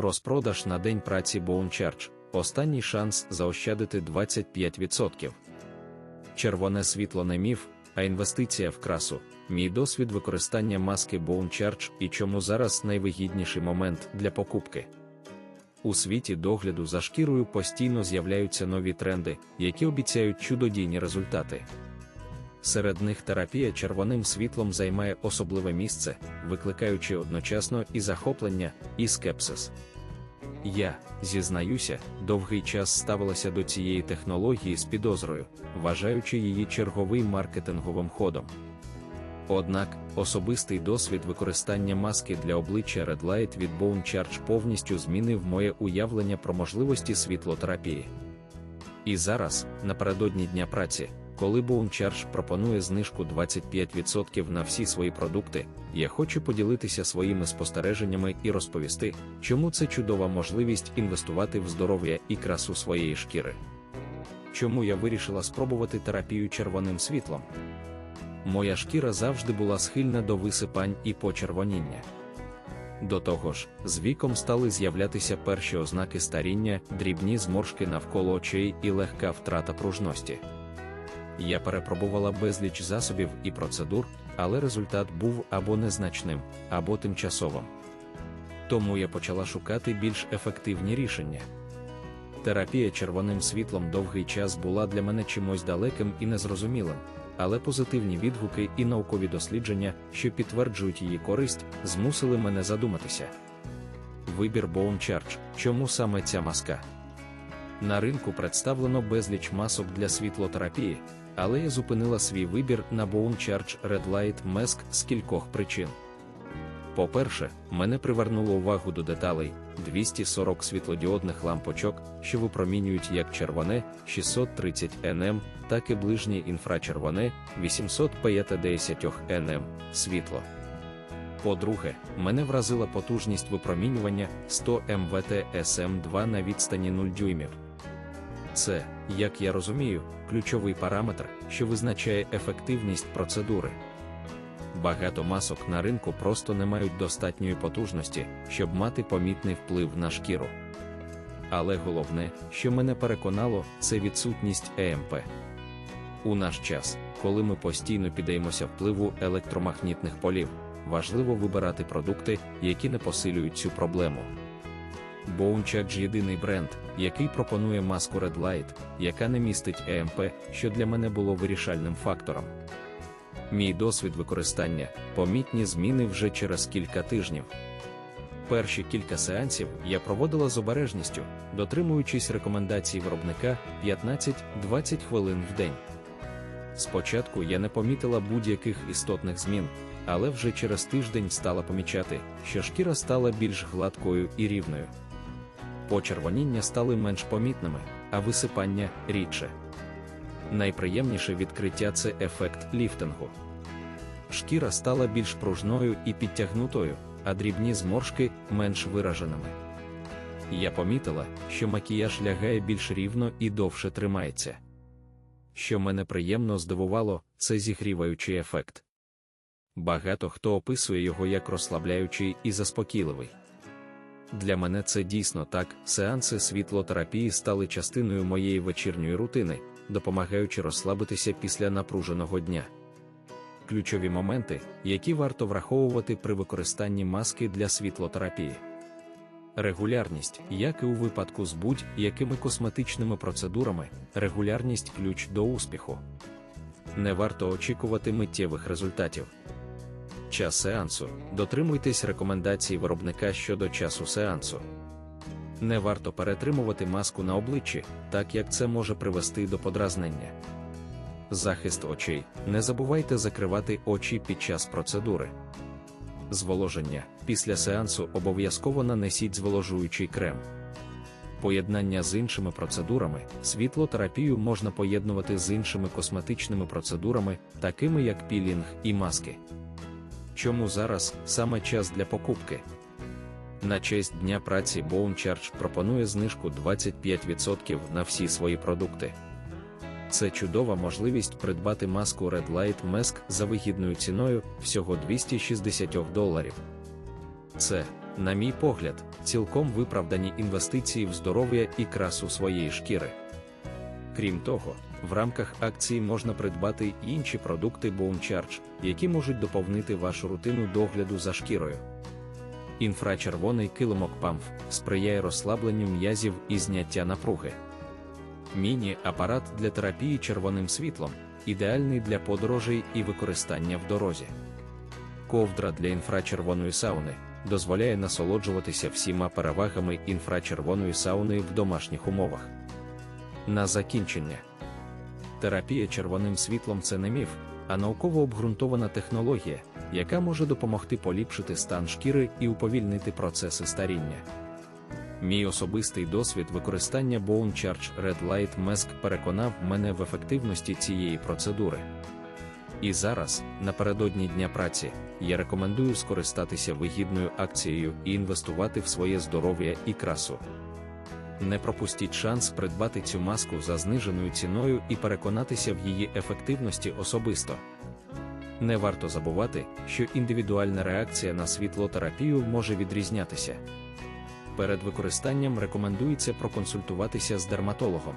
Розпродаж на день праці Charge. Останній шанс заощадити 25%. Червоне світло не міф, а інвестиція в красу. Мій досвід використання маски Charge і чому зараз найвигідніший момент для покупки. У світі догляду за шкірою постійно з'являються нові тренди, які обіцяють чудодійні результати. Серед них терапія червоним світлом займає особливе місце, викликаючи одночасно і захоплення, і скепсис. Я, зізнаюся, довгий час ставилася до цієї технології з підозрою, вважаючи її черговим маркетинговим ходом. Однак, особистий досвід використання маски для обличчя Red Light від Bone Charge повністю змінив моє уявлення про можливості світлотерапії. І зараз, напередодні дня праці, коли Charge пропонує знижку 25% на всі свої продукти, я хочу поділитися своїми спостереженнями і розповісти, чому це чудова можливість інвестувати в здоров'я і красу своєї шкіри. Чому я вирішила спробувати терапію червоним світлом? Моя шкіра завжди була схильна до висипань і почервоніння. До того ж, з віком стали з'являтися перші ознаки старіння, дрібні зморшки навколо очей і легка втрата пружності. Я перепробувала безліч засобів і процедур, але результат був або незначним, або тимчасовим. Тому я почала шукати більш ефективні рішення. Терапія червоним світлом довгий час була для мене чимось далеким і незрозумілим, але позитивні відгуки і наукові дослідження, що підтверджують її користь, змусили мене задуматися. Вибір Bone Charge. Чому саме ця маска? На ринку представлено безліч масок для світлотерапії, але я зупинила свій вибір на Bone Charge Red Light Mask з кількох причин. По-перше, мене привернуло увагу до деталей 240 світлодіодних лампочок, що випромінюють як червоне 630 нм, так і ближнє інфрачервоне 850 нм світло. По-друге, мене вразила потужність випромінювання 100 МВТ SM2 на відстані 0 дюймів. Це, як я розумію, ключовий параметр, що визначає ефективність процедури. Багато масок на ринку просто не мають достатньої потужності, щоб мати помітний вплив на шкіру. Але головне, що мене переконало, це відсутність ЕМП. У наш час, коли ми постійно піддаємося впливу електромагнітних полів, важливо вибирати продукти, які не посилюють цю проблему. Bonecheck – єдиний бренд, який пропонує маску Red Light, яка не містить ЕМП, що для мене було вирішальним фактором. Мій досвід використання, помітні зміни вже через кілька тижнів. Перші кілька сеансів я проводила з обережністю, дотримуючись рекомендацій виробника 15-20 хвилин в день. Спочатку я не помітила будь-яких істотних змін, але вже через тиждень стала помічати, що шкіра стала більш гладкою і рівною. Почервоніння стали менш помітними, а висипання рідше. Найприємніше відкриття це ефект ліфтингу. Шкіра стала більш пружною і підтягнутою, а дрібні зморшки менш вираженими. Я помітила, що макіяж лягає більш рівно і довше тримається. Що мене приємно здивувало, це зігріваючий ефект. Багато хто описує його як розслабляючий і заспокійливий. Для мене це дійсно так, сеанси світлотерапії стали частиною моєї вечірньої рутини, допомагаючи розслабитися після напруженого дня. Ключові моменти, які варто враховувати при використанні маски для світлотерапії. Регулярність, як і у випадку з будь-якими косметичними процедурами, регулярність ключ до успіху. Не варто очікувати миттєвих результатів. Час сеансу. Дотримуйтесь рекомендацій виробника щодо часу сеансу. Не варто перетримувати маску на обличчі, так як це може привести до подразнення. Захист очей. Не забувайте закривати очі під час процедури. Зволоження. Після сеансу обов'язково нанесіть зволожуючий крем. Поєднання з іншими процедурами, світлотерапію можна поєднувати з іншими косметичними процедурами, такими як пілінг і маски. Чому зараз саме час для покупки? На честь Дня праці Charge пропонує знижку 25% на всі свої продукти. Це чудова можливість придбати маску Red Light Mask за вигідною ціною всього 260 доларів. Це на мій погляд, цілком виправдані інвестиції в здоров'я і красу своєї шкіри. Крім того, в рамках акції можна придбати інші продукти Bone Charge, які можуть доповнити вашу рутину догляду за шкірою. Інфрачервоний килимок памф сприяє розслабленню м'язів і зняття напруги. Міні-апарат для терапії червоним світлом ідеальний для подорожей і використання в дорозі. Ковдра для інфрачервоної сауни дозволяє насолоджуватися всіма перевагами інфрачервоної сауни в домашніх умовах. На закінчення. Терапія червоним світлом це не міф, а науково обґрунтована технологія, яка може допомогти поліпшити стан шкіри і уповільнити процеси старіння. Мій особистий досвід використання Bone Charge Red Light Mask переконав мене в ефективності цієї процедури. І зараз, напередодні Дня праці, я рекомендую скористатися вигідною акцією і інвестувати в своє здоров'я і красу. Не пропустіть шанс придбати цю маску за зниженою ціною і переконатися в її ефективності особисто. Не варто забувати, що індивідуальна реакція на світлотерапію може відрізнятися. Перед використанням рекомендується проконсультуватися з дерматологом.